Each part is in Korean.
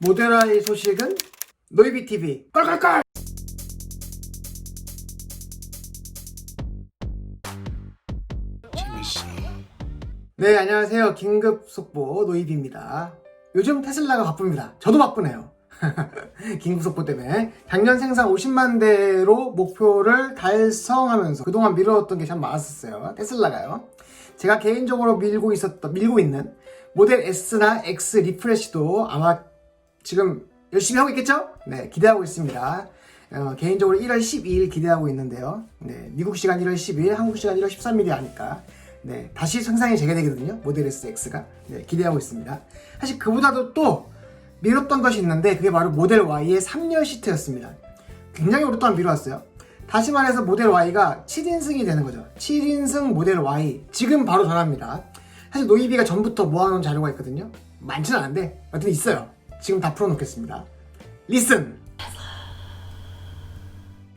모델화의 소식은 노이비 TV 껄껄껄. 네 안녕하세요 긴급 속보 노이비입니다. 요즘 테슬라가 바쁩니다. 저도 바쁘네요. 긴급 속보 때문에 작년 생산 50만 대로 목표를 달성하면서 그동안 미뤄왔던 게 참 많았었어요. 테슬라가요. 제가 개인적으로 밀고 있었던 밀고 있는 모델 S나 X 리프레시도 아마 지금 열심히 하고 있겠죠? 네, 기대하고 있습니다. 어, 개인적으로 1월 12일 기대하고 있는데요. 네, 미국 시간 1월 12일, 한국 시간 1월 13일이 아니까 네, 다시 생산이 재개되거든요. 모델 S X가 네, 기대하고 있습니다. 사실 그보다도 또 미뤘던 것이 있는데 그게 바로 모델 Y의 3열 시트였습니다. 굉장히 오랫동안 미뤄왔어요. 다시 말해서 모델 Y가 7인승이 되는 거죠. 7인승 모델 Y. 지금 바로 전합니다. 사실 노이비가 전부터 모아놓은 자료가 있거든요. 많지는 않은데, 어쨌든 있어요. 지금 다 풀어놓겠습니다. 리슨!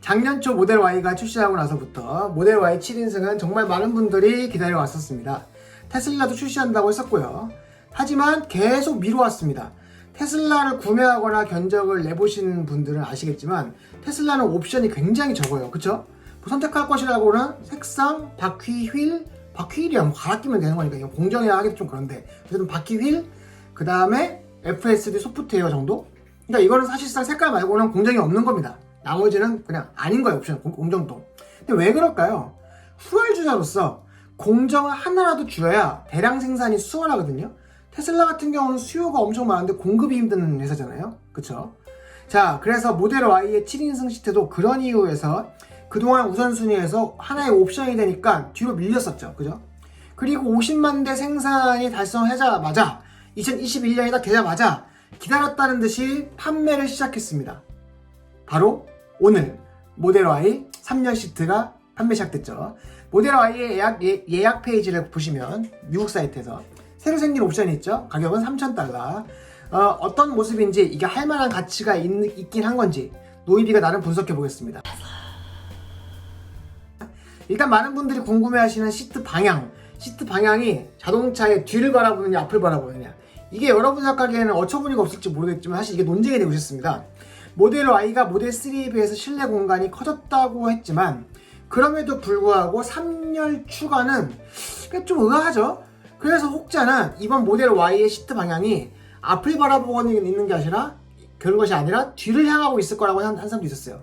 작년 초 모델 Y가 출시하고 나서부터 모델 Y 7인승은 정말 많은 분들이 기다려왔었습니다. 테슬라도 출시한다고 했었고요. 하지만 계속 미뤄왔습니다. 테슬라를 구매하거나 견적을 내보신 분들은 아시겠지만 테슬라는 옵션이 굉장히 적어요. 그쵸? 뭐 선택할 것이라고는 색상, 바퀴 휠, 바퀴 휠이야 뭐 갈아 끼면 되는 거니까 공정해야 하기도 좀 그런데 어쨌든 바퀴 휠, 그 다음에 FSD 소프트웨어 정도? 그러니까 이거는 사실상 색깔 말고는 공정이 없는 겁니다. 나머지는 그냥 아닌 거예요 옵션 공- 공정도. 근데 왜 그럴까요? 후발주자로서 공정을 하나라도 줄여야 대량 생산이 수월하거든요. 테슬라 같은 경우는 수요가 엄청 많은데 공급이 힘든 회사잖아요. 그쵸? 자, 그래서 모델 Y의 7인승 시트도 그런 이유에서 그동안 우선순위에서 하나의 옵션이 되니까 뒤로 밀렸었죠. 그죠? 그리고 50만 대 생산이 달성하자마자 2021년이 딱 되자마자 기다렸다는 듯이 판매를 시작했습니다. 바로 오늘 모델 Y 3열 시트가 판매 시작됐죠. 모델 Y의 예약, 예, 예약 페이지를 보시면 미국 사이트에서 새로 생긴 옵션이 있죠. 가격은 3,000달러. 어, 떤 모습인지 이게 할 만한 가치가 있, 긴 한 건지 노이비가 나름 분석해 보겠습니다. 일단 많은 분들이 궁금해하시는 시트 방향. 시트 방향이 자동차의 뒤를 바라보느냐 앞을 바라보느냐. 이게 여러분 생각하기에는 어처구니가 없을지 모르겠지만 사실 이게 논쟁이 되고 있었습니다. 모델 Y가 모델 3에 비해서 실내 공간이 커졌다고 했지만 그럼에도 불구하고 3열 추가는 꽤좀 의아하죠. 그래서 혹자는 이번 모델 Y의 시트 방향이 앞을 바라보고 있는 게 아니라 그런 것이 아니라 뒤를 향하고 있을 거라고 한, 한 사람도 있었어요.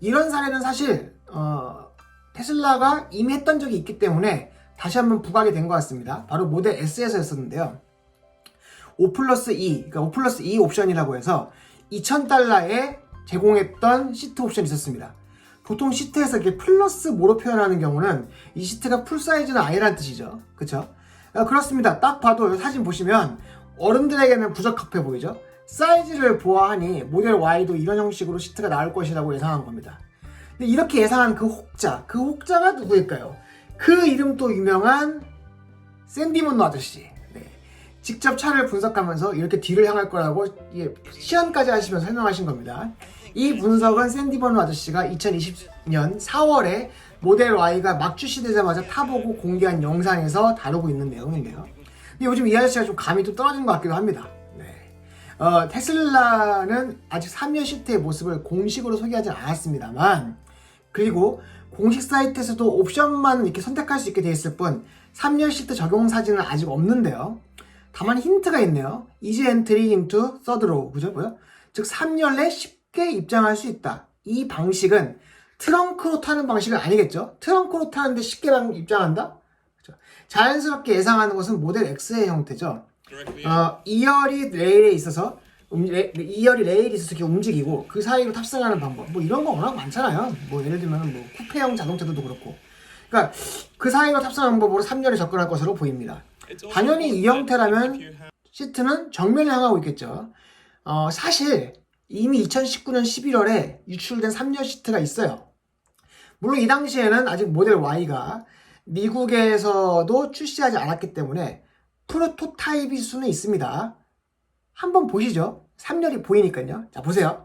이런 사례는 사실 어, 테슬라가 이미 했던 적이 있기 때문에 다시 한번 부각이 된 것 같습니다. 바로 모델 S에서 였었는데요. 5 플러스 2, 그러니까 5 플러스 2 옵션이라고 해서 2,000달러에 제공했던 시트 옵션이 있었습니다. 보통 시트에서 이렇게 플러스 모로 표현하는 경우는 이 시트가 풀 사이즈는 아니라는 뜻이죠. 그쵸? 아, 그렇습니다. 딱 봐도 사진 보시면 어른들에게는 부적합해 보이죠? 사이즈를 보아하니 모델 Y도 이런 형식으로 시트가 나올 것이라고 예상한 겁니다. 근데 이렇게 예상한 그 혹자, 그 혹자가 누구일까요? 그 이름도 유명한 샌디먼 아저씨. 네. 직접 차를 분석하면서 이렇게 뒤를 향할 거라고 시연까지 하시면서 설명하신 겁니다. 이 분석은 샌디버너 아저씨가 2020년 4월에 모델 Y가 막 출시되자마자 타보고 공개한 영상에서 다루고 있는 내용인데요. 근데 요즘 이 아저씨가 좀 감이 좀 떨어진 것 같기도 합니다. 네. 어, 테슬라는 아직 3열 시트의 모습을 공식으로 소개하지 않았습니다만 그리고 공식 사이트에서도 옵션만 이렇게 선택할 수 있게 되어 있을 뿐 3열 시트 적용 사진은 아직 없는데요. 다만 힌트가 있네요. Easy Entry into Third Row. 그죠? 뭐요? 즉 3열에 쉽게 입장할 수 있다. 이 방식은 트렁크로 타는 방식은 아니겠죠? 트렁크로 타는데 쉽게 입장한다? 그죠? 자연스럽게 예상하는 것은 모델 X의 형태죠. 어, 2열이 레일에 있어서 음, 레, 2열이 레일이 있어서 이렇게 움직이고 그 사이로 탑승하는 방법 뭐 이런 거 워낙 많잖아요 뭐 예를 들면 뭐 쿠페형 자동차들도 그렇고 그러니까 그 사이로 탑승하는 방법으로 3열에 접근할 것으로 보입니다 당연히 이 형태라면 시트는 정면을 향하고 있겠죠 어, 사실 이미 2019년 11월에 유출된 3열 시트가 있어요 물론 이 당시에는 아직 모델 Y가 미국에서도 출시하지 않았기 때문에 프로토타입일 수는 있습니다. 한번 보시죠. 3열이 보이니까요. 자, 보세요.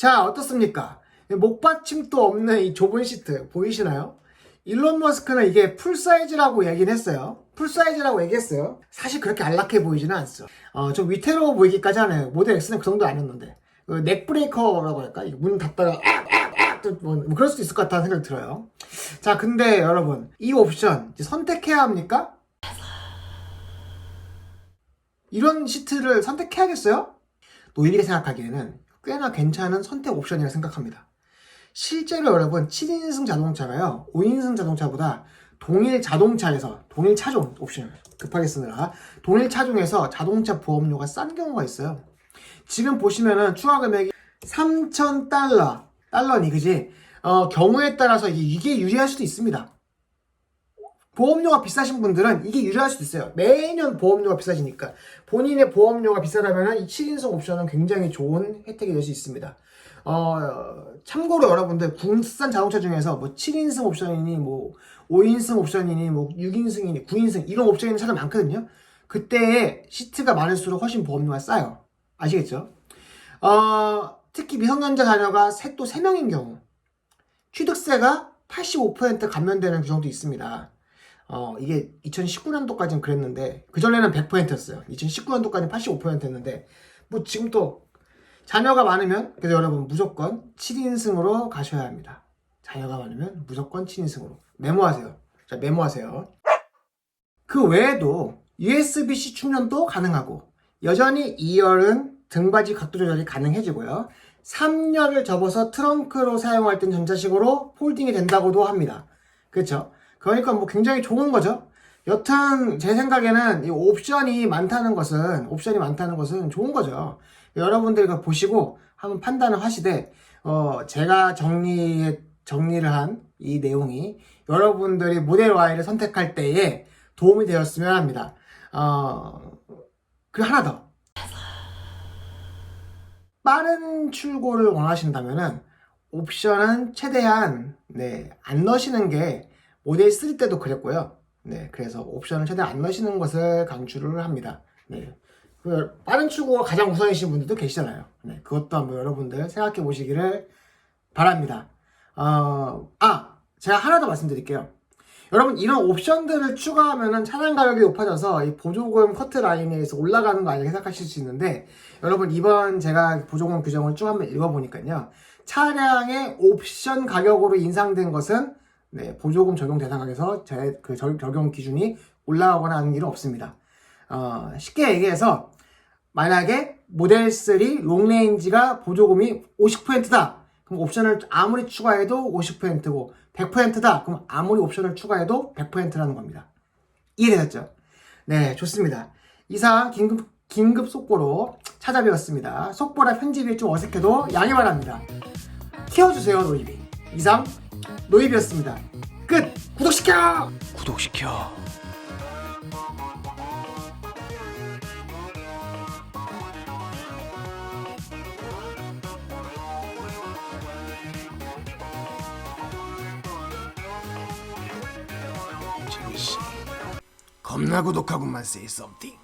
자, 어떻습니까? 목받침도 없는 이 좁은 시트 보이시나요? 일론 머스크는 이게 풀사이즈라고 얘기는 했어요. 풀사이즈라고 얘기했어요. 사실 그렇게 안락해 보이지는 않죠. 어, 좀 위태로워 보이기까지 하네요. 모델 X는 그 정도 아니었는데. 그 넥브레이커라고 할까? 문 닫다가 악, 악, 뭐, 뭐 그럴 수도 있을 것 같다는 생각이 들어요. 자, 근데 여러분, 이 옵션 선택해야 합니까? 이런 시트를 선택해야겠어요? 노일이가 생각하기에는 꽤나 괜찮은 선택 옵션이라 생각합니다. 실제로 여러분 7인승 자동차가요 5인승 자동차보다 동일 자동차에서 동일 차종 옵션 급하게 쓰느라 동일 차종에서 자동차 보험료가 싼 경우가 있어요. 지금 보시면은 추가 금액이 3,000달러 달러니 그지? 어, 경우에 따라서 이게, 이게 유리할 수도 있습니다. 보험료가 비싸신 분들은 이게 유리할 수도 있어요. 매년 보험료가 비싸지니까 본인의 보험료가 비싸다면 이 7인승 옵션은 굉장히 좋은 혜택이 될 수 있습니다. 어, 참고로 여러분들 국산 자동차 중에서 뭐 7인승 옵션이니 뭐 5인승 옵션이니 뭐 6인승이니 9인승 이런 옵션이 차들 많거든요. 그때 시트가 많을수록 훨씬 보험료가 싸요. 아시겠죠? 어, 특히 미성년자 자녀가 셋 또 3명인 경우 취득세가 85% 감면되는 규정도 있습니다. 어, 이게 2019년도까지는 그랬는데, 그전에는 100%였어요. 2019년도까지는 85%였는데, 뭐 지금 또 자녀가 많으면, 그래서 여러분 무조건 7인승으로 가셔야 합니다. 자녀가 많으면 무조건 7인승으로. 메모하세요. 자, 메모하세요. 그 외에도 USB-C 충전도 가능하고, 여전히 2열은 등받이 각도 조절이 가능해지고요. 3열을 접어서 트렁크로 사용할 땐 전자식으로 폴딩이 된다고도 합니다. 그렇죠? 그러니까 뭐 굉장히 좋은 거죠. 여튼 제 생각에는 이 옵션이 많다는 것은 옵션이 많다는 것은 좋은 거죠. 여러분들 이 보시고 한번 판단을 하시되 어 제가 정리 정리를 한 이 내용이 여러분들이 모델 Y를 선택할 때에 도움이 되었으면 합니다. 어 그 하나 더 빠른 출고를 원하신다면은 옵션은 최대한 네, 안 넣으시는 게 모델 3 때도 그랬고요. 네, 그래서 옵션을 최대한 안 넣으시는 것을 강추를 합니다. 네. 그 빠른 출고가 가장 우선이신 분들도 계시잖아요. 네, 그것도 한번 여러분들 생각해 보시기를 바랍니다. 어, 아, 제가 하나 더 말씀드릴게요. 여러분 이런 옵션들을 추가하면은 차량 가격이 높아져서 이 보조금 커트 라인에서 올라가는 거 아니라 생각하실 수 있는데 여러분 이번 제가 보조금 규정을 쭉 한번 읽어보니까요 차량의 옵션 가격으로 인상된 것은 네, 보조금 적용 대상에서 제그 적용 기준이 올라가거나 하는 일은 없습니다. 어, 쉽게 얘기해서 만약에 모델 3 롱레인지가 보조금이 50%다. 그럼 옵션을 아무리 추가해도 50%고 100%다. 그럼 아무리 옵션을 추가해도 100%라는 겁니다. 이해되셨죠? 네, 좋습니다. 이상 긴급 긴급 속보로 찾아뵈었습니다. 속보라 편집이 좀 어색해도 양해 바랍니다. 키워주세요, 노이비. 이상 노이비였습니다. 끝! 구독시켜! 구독시켜. 재미씨. 겁나 구독하고만 say something.